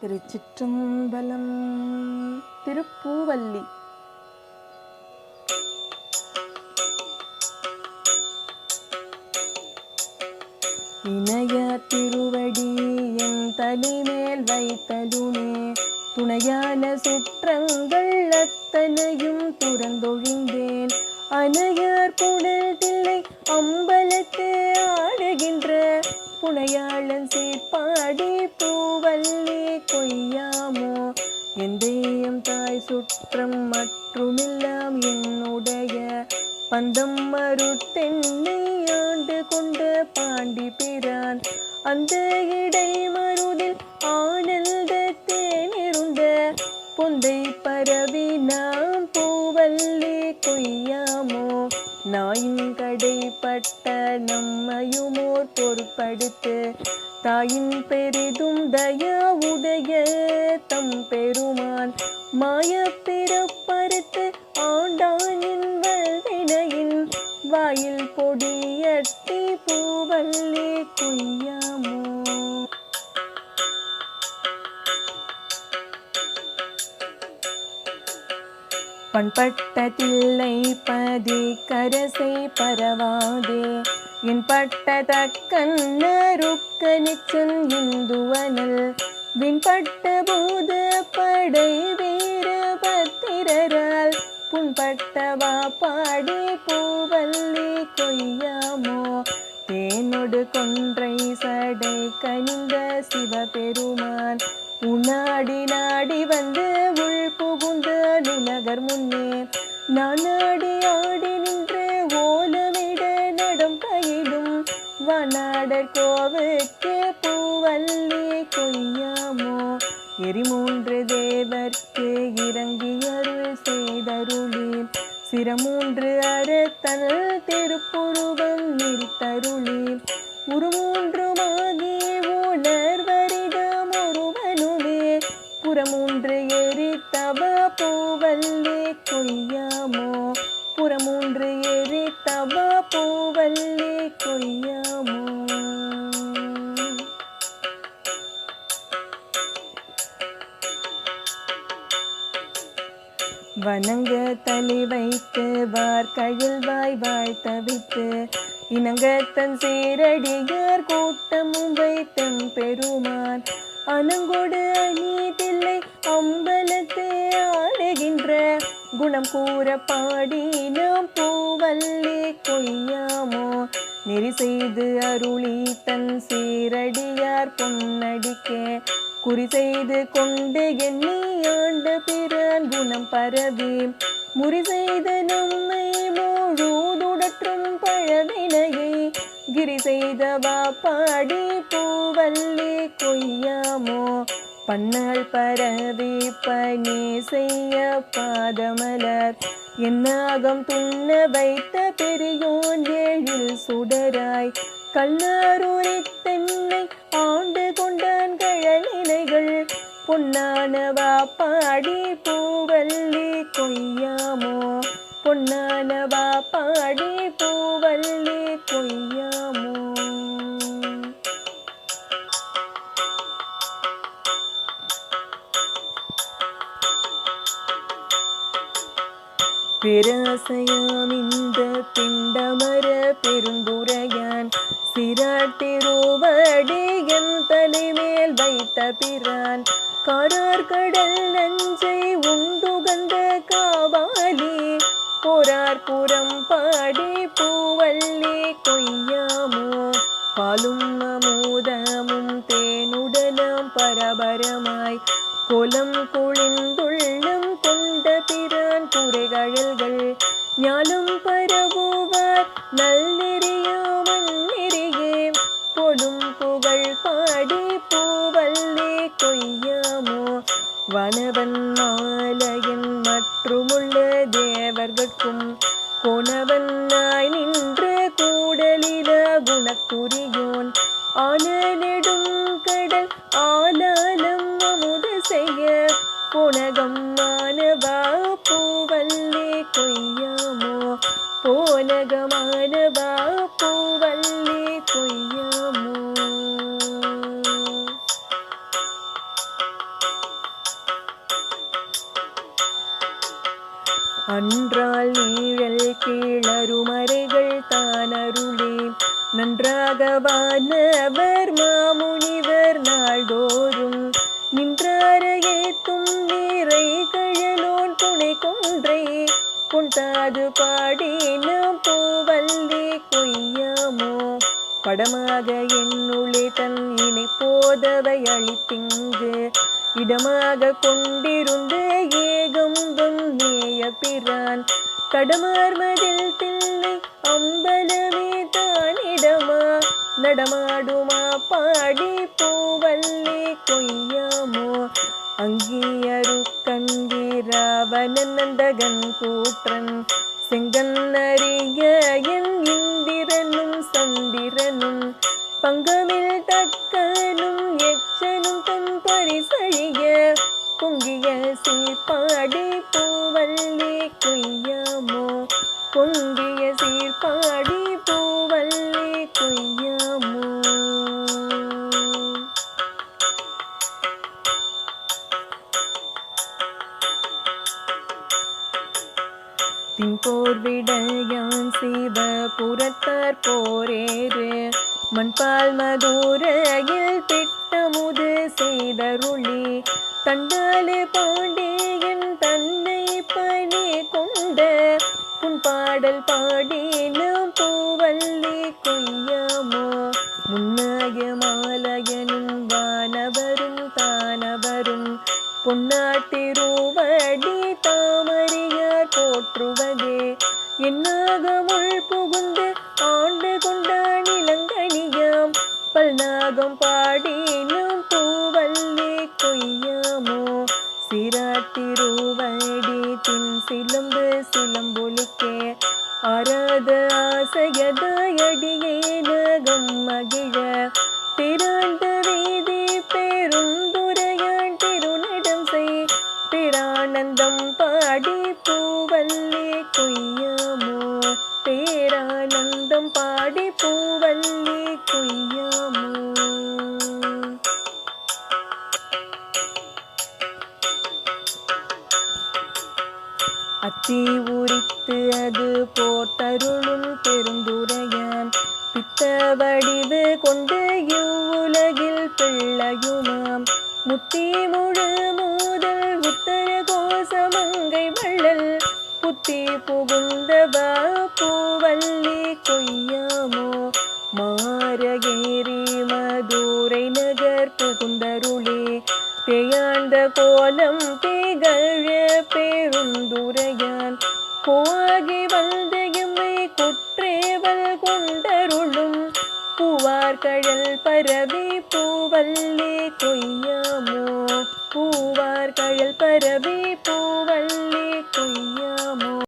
திருச்சிற்றம்பலம் திருப்பூவல்லி. இணைய திருவடி என் தலைமேல் வைத்தலுமே துணையான சுற்றங்கள் அத்தனையும் துறந்தொழிந்தேன். அணையார் புனல் தில்லை அம்பலத்தே ஆடுகின்ற புனையாளன் சீர்பாடி பூவல்லி கொய்யாமோ? என் தெய்யம் தாய் சுற்றம் மற்றுமெல்லாம் என்னுடைய பந்தம் மறுத்தென்னை ஆண்டு கொண்ட பாண்டி பிரான். அந்த இடை மருதில் ஆனந்த தேனிருந்த பொந்தை பரவி நாம் பூவல்லி கொய்யாமோ? நாயின் கடைப்பட்ட நம்மையுமோர் பொருட்படுத்து தாயின் பெரிதும் தயாவுடைய தம் பெருமான் மாய பிறப்ப பண்பட்டதில்லை பதி கரசை பரவாதே. என் பட்ட தக்கன்னருக்க இந்துவனல். விண்பட்ட போத படை வீர பத்திரரால். புண்பட்டவா பாடி பூவல்லி கொய்யாமோ. தேனொடு கொன்றை சடை கனிந்த சிவபெருமான். உன்னாடி நாடி வந்து நுலகர் முன்னே நான் நாடி ஆடி நின்று ஓலமிட நடம் பயிடும் வனாடர் கோவுக்கு பூவல்லி கொய்யாமோ? எரிமூன்று தேவர்க்கு இறங்கி அருள் செய்தருளீர். சிரமூன்று அறத்தல் திருப்புருவம் நிறுத்தருளி உருமூன்றுமாகி புறமூன்று எரித்தவ பூவல்லி கொய்யாமோ. வணங்க தலை வைத்து வார்கையில் வாய் வாய் தவித்து இனங்கத்தன் சீரடியார் கூட்டமும் வைத்தம் பெருமான். அனங்கொடு அநீதில்லை அம்பலத்தை ஆடுகின்ற குணம் கூற பாடி நாம் பூவல்லே கொய்யா. நெறி செய்து அருளி தன் சீரடியார் பொன்னடிக்க. குறி செய்து கொண்டு எண்ணி ஆண்டு பிறன் குணம் பரவி. முறி செய்த நம்மை முழுதுடற்றும் பழவினையை. கிரி செய்த வாப்பாடி பூவல்லி கொய்யாமோ. பன்னால் பரவி பணி செய்ய பாதமலர். என்னாகம் துண்ண வைத்த பெரியோன் ஏழில் சுடராய் கல்லாரூரி தென்னை ஆண்டு கொண்டான் கழலினைகள் பொன்னானவா பாடி பூவல்லி கொய்யாமோ? பொன்னானவா பாடி பூவல்லி கொய்யாமோ? பேராசையாம் இந்த பிண்டமர பெருந்துரையான் சிராட்டிருவடியன் தலைமேல் வைத்த பிரான். கரார் கடல் நஞ்சை உண்டுகந்த காவாலி. போரார் புறம் பாடி பூவல்லி கொய்யாமோ. பாலும் அமுதமும் தேனுடலாம் பரபரமாய். கொலம் குளிந்துள்ளம் அன்றால் நீழல் கீழருமறைகள் தானருளே. நன்றாக வானவர் மாமுனிவர் நாள்தோறும். நின்றாரையேத்தும் நீரை கழலோன் துணை கொன்றை. கொண்டாது பாடினம் பூவல்லி கொய்யாமோ. படமாக என்னுளே தன் இணை போதவை அளித்திங்கு இடமாக கொண்டிருந்து ஏகம்பம் நேய பிரான். கடமார்மதில் தில்லை அம்பலமே தானிடமா. நடமாடுமா பாடி பூவல்லி பொங்கிய பாடி பூவல்லி கொய்யாமோ? பொங்கிய சீர்பாடி பூவல்லி கொய்யாமோ? தின்போர் விடையான் சிவ போரேறு மண்பால் மதுரையில் திட்டமுது செய்தருளி தண்டாலே பாண்டியன் தன்னை பணி கொண்ட உன் பாடல் பாடினும் பூவல்லி கொய்யாமோ? முன்னாய மாலயனும் வானவரும் தானவரும் பொன்னாட்டிருவடி தாமரியார் போற்றுவதே. என்னாக முள் புகுந்து ஆண்டு கொண்ட நிலங்கனியாம்? பல்நாகம் பாடினும் பூவல்லி கொய்யாமோ திருவடி தின் சிலம்பு சிலம்பொலிக்கே. ஆராத ஆசையதாயடியே நகம் மகிழ. திரண்ட வீதி பெருந்துரையான் திருநடம் செய். பிரானந்தம் பாடி பூவல்லி கொய்யாமோ. பேரானந்தம் பாடி பூவல்லி கொய்யாமோ அத்தி உரித்து அது போர்த்தருளும் பெருந்துரையான். பித்த வடிவு கொண்டு இவ்வுலகில் பிள்ளையுமாம். முத்தி முழு மூதல் உத்தர கோசமங்கை வள்ளல். புத்தி புகுந்தவா பூவல்லி கொய்யாமோ. மாரகேரி மதுரை நகர் புகுந்தரும் பேயாண்ட கோலம் திகழ பெருந்துரையால் கோகி வந்த எம்மை குற்றேவல் கொண்டருளும். பூவார் கழல் பரவி பூவல்லி கொய்யாமோ? பூவார் கழல் பரவி பூவல்லி